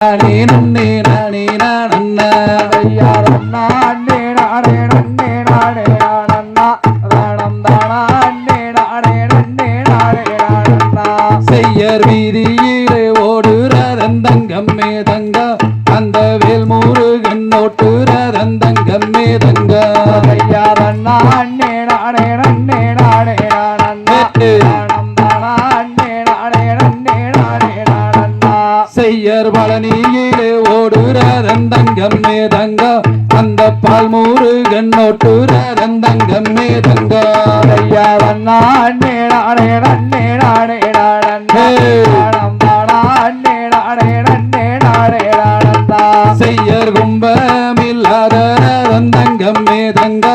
நானே பால் முருகன் ஓட்டுறதன் தங்கம்மே தங்க ஐயா ரண்ணா அண்ணே நாடே நன்னே நாடே தானா அண்ணே நாடே நன்னே நாடே நாடண்ணா செய்யர் கும்பமில்லாத தங்கம்மே தங்க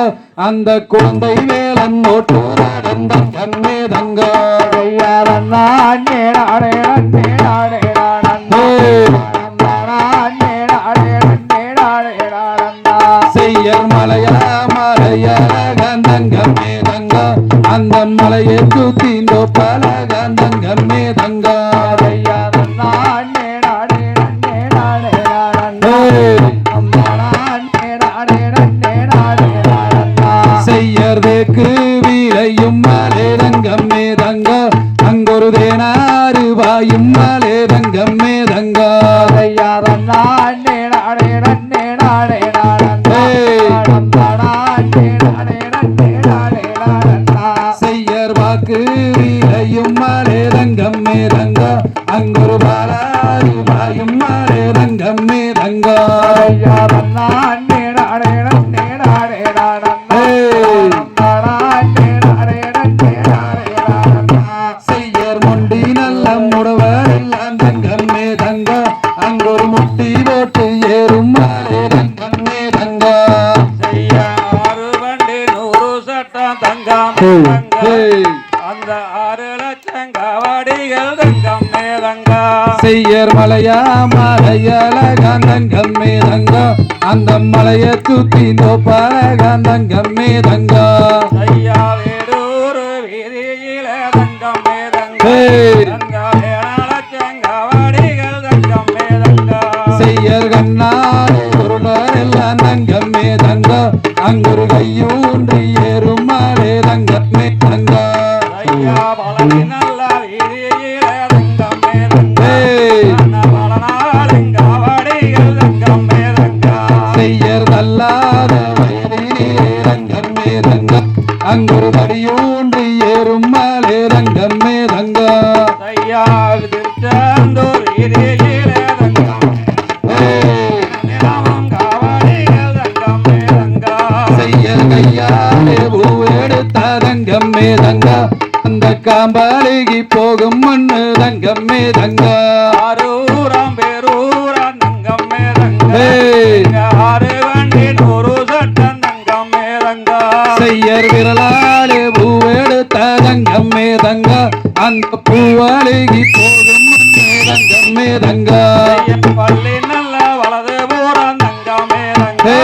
அந்த குழந்தை வேலன் ஓட்டுறதன் தங்கம்மே தங்க. ஐயா ரண்ணா அண்ணே நாடே நன்னே நாடே அந்த மலையை சுத்திந்தோ பல கந்தங்கம்மே தங்க அங்கொரு மலையால காந்தங்கம்மே தங்க அந்த மலையை சுத்தி நோப்பால காந்தங்கம்மே தங்க ஐயா வேடூர் வீதியில தங்கம் மேதங்கா ஏய். தங்க ஏழு லட்சம் காவடிகள் தங்கம் மேதங்கா செய்யர் கண்ணால் பொருளார் எல்லாம் தங்கம்மே தங்க அங்கொரு கையூன்றி ஏறும் மலே தங்கம்மே அங்கொரு தடியூன்றி ஏறும் மலே தங்கம்மே தங்க ஐயா திருச்செந்தூர் பூவெடுத்த தங்கம்மே தங்க அந்த காம்பாளிகி போகும் மண்ணு தங்கம்மே தங்க தங்கம்மே தங்க அந்த பூவாளிகி போகும் மண்ணு தங்கம்மே தங்க பள்ளி நல்ல வலது பூராம் தங்கம் மேதங்கா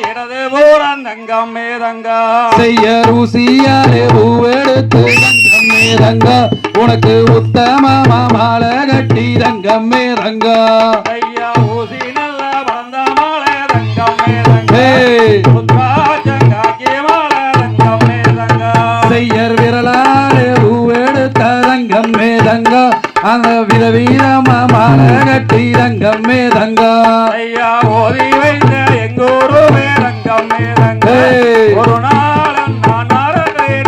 இடது பூராம் தங்கம் மேதங்கா செய்யர் ஊசியாலே பூவெடுத்து தங்க உனக்கு உத்தமமா மாலை கட்டி தங்க ஐயா ஊசி நல்ல வளர்ந்த மாலை தங்கம் மேதங்கா தங்கம்மே தங்க அந்த விதவீதமா மாலை கட்டி தங்கம்மே தங்க. ஐயா ஓதி வைத்த எங்கூரு மேதங்கம் மேதங்கா. ஒரு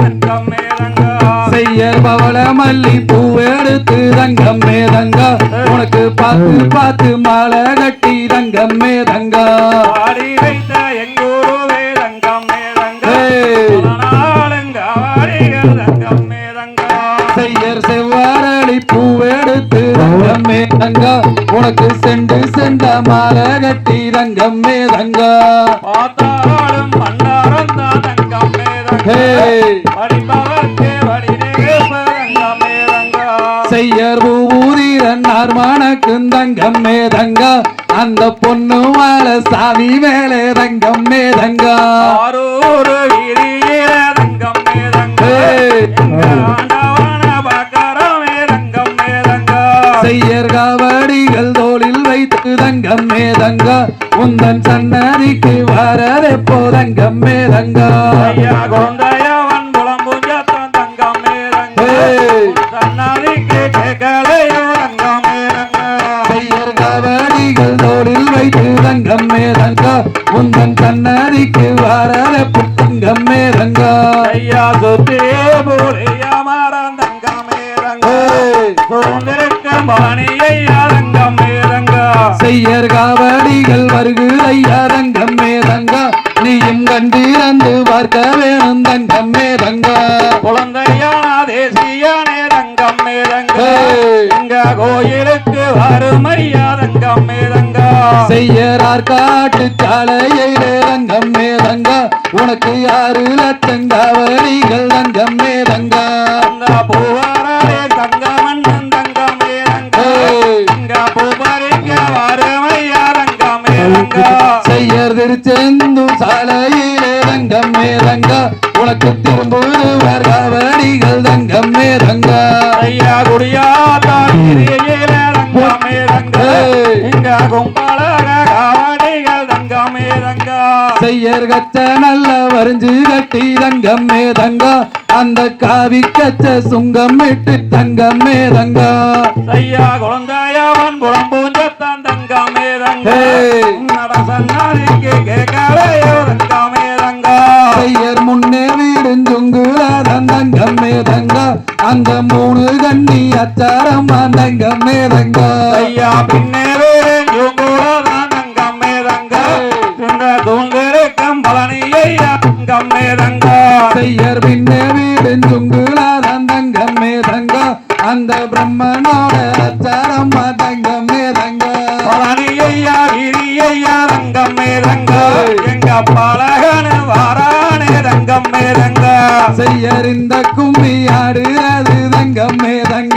தங்கம் மேதங்கா செய்யர் பவள மல்லி பூவெடுத்து தங்கம்மே தங்க. உனக்கு பார்த்து பார்த்து மாலை கட்டி தங்கம்மே தங்க. ஆடி வைத்த எங்கூரு பூவெடுத்து தங்கம்மே தங்க உனக்கு செண்டு செண்ட மாலை கட்டி தங்கம்மே தங்க. பார்த்தாலும் பண்டாரம் தான் தங்கம் மேதங்கா ஏய். படிப்பவர்க்கே வடிநேசதங்கம் மேதங்கா செய்யர் பூரீரன் மணக்கு தங்கம்மே தங்க. அந்த பொண்ணு மேல சாமி மேலே தங்கம்மே தங்க. ஆரூர் வீதியில தங்கம் மேதங்கா சன்னாதிக்கு கேட்கலையோ ரங்கமே ரங்க பெயர் கவடிகள் தோளில் வைத்து தங்கம்மே தங்க உந்தன் சன்னதிக்கு வரதெப்போ தங்கம்மே தங்க ஐயா சுத்தியே தங்கமே ஏய். சுதந்திருக்கும் பழனி ஐயா செய்யர் காவடிகள் வருகுதையா தங்கம்மே தங்க நீயும் கண்டிரந்து பார்க்க வேணும் தங்கம்மே தங்க குழந்தையான தேசியானே ரங்கமே ரங்க. எங்க கோயிலுக்கு வறுமையா ரங்கமே ரங்க செய்யறார் காட்டு சாலையிலே தங்கம்மே தங்க உனக்கு ஆறு லட்சம் காவடிகள் தங்கம்மே தங்க ரங்க. ஏய். இங்க கும்பலக செய்யர் கச்ச நல்ல வரிஞ்சு கட்டி தங்கம்மே தங்க. அந்த காவி கச்ச சுங்கம் இட்டு தங்கம்மே தங்க. ஐயா குழந்தையவன் புறம்பூஞ்சத்தான் தங்கமே ரங்க செய்யர் முன்னே வீடுஞ்சுங்குல தங்கம்மே தங்க. அந்த மூணு கண்ணி அச்சாரம் தங்கம்மே தங்க. ஐயா பின்னே இந்த கும்மி ஆடுறது தங்கம்மே தங்க.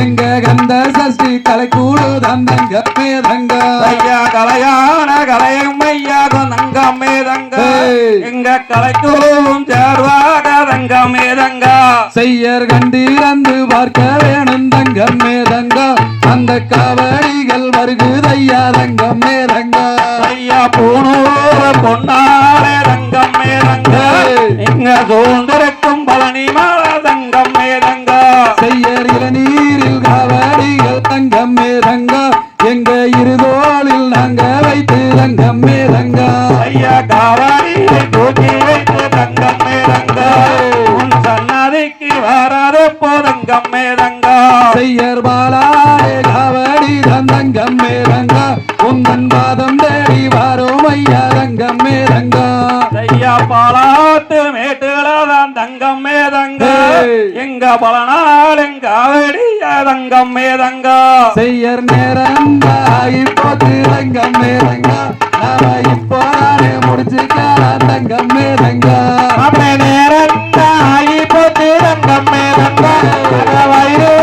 எங்க கந்த சஷ்டி கலை கூடு தங்கம்மே தங்க. ஐயா கலையான கலையும் ஐயா தங்கமே ரங்க ஏய். எங்க கலைக்குழுவும் சேர்வாக ரங்கமே ரங்க செய்யர் கண்டிரந்து பார்க்க வேணும் தங்க. அந்த காவடிகள் வருகுதையா தங்க. ஐயா பூணூர் பொன்னாரே ரங்கமே ரங்க ஏய். இங்க பழனி மாலை தங்கமே ரங்க செய்யர் இளநீரில் காவடிகள் தங்கம்மே தங்க எங்க இருதோளில் நாங்க வைத்து தங்கம்மே தங்க ஐயா காவாடியை தூக்கி வைத்து தங்கமே ரங்க உன் சன்னதிக்கு வராத போதங்கமே ரங்க பல நாள் எங்க அவடிய தங்கமே தங்க செய்யர் நேரம் ஆகி போச்சு தங்கம்மே தங்க நாம இப்போ நானே முடிச்சுக்கலாம் தங்கம்மே தங்க அப்பே நேரம் ஆகி போச்சு தங்கமே தங்க வயிறு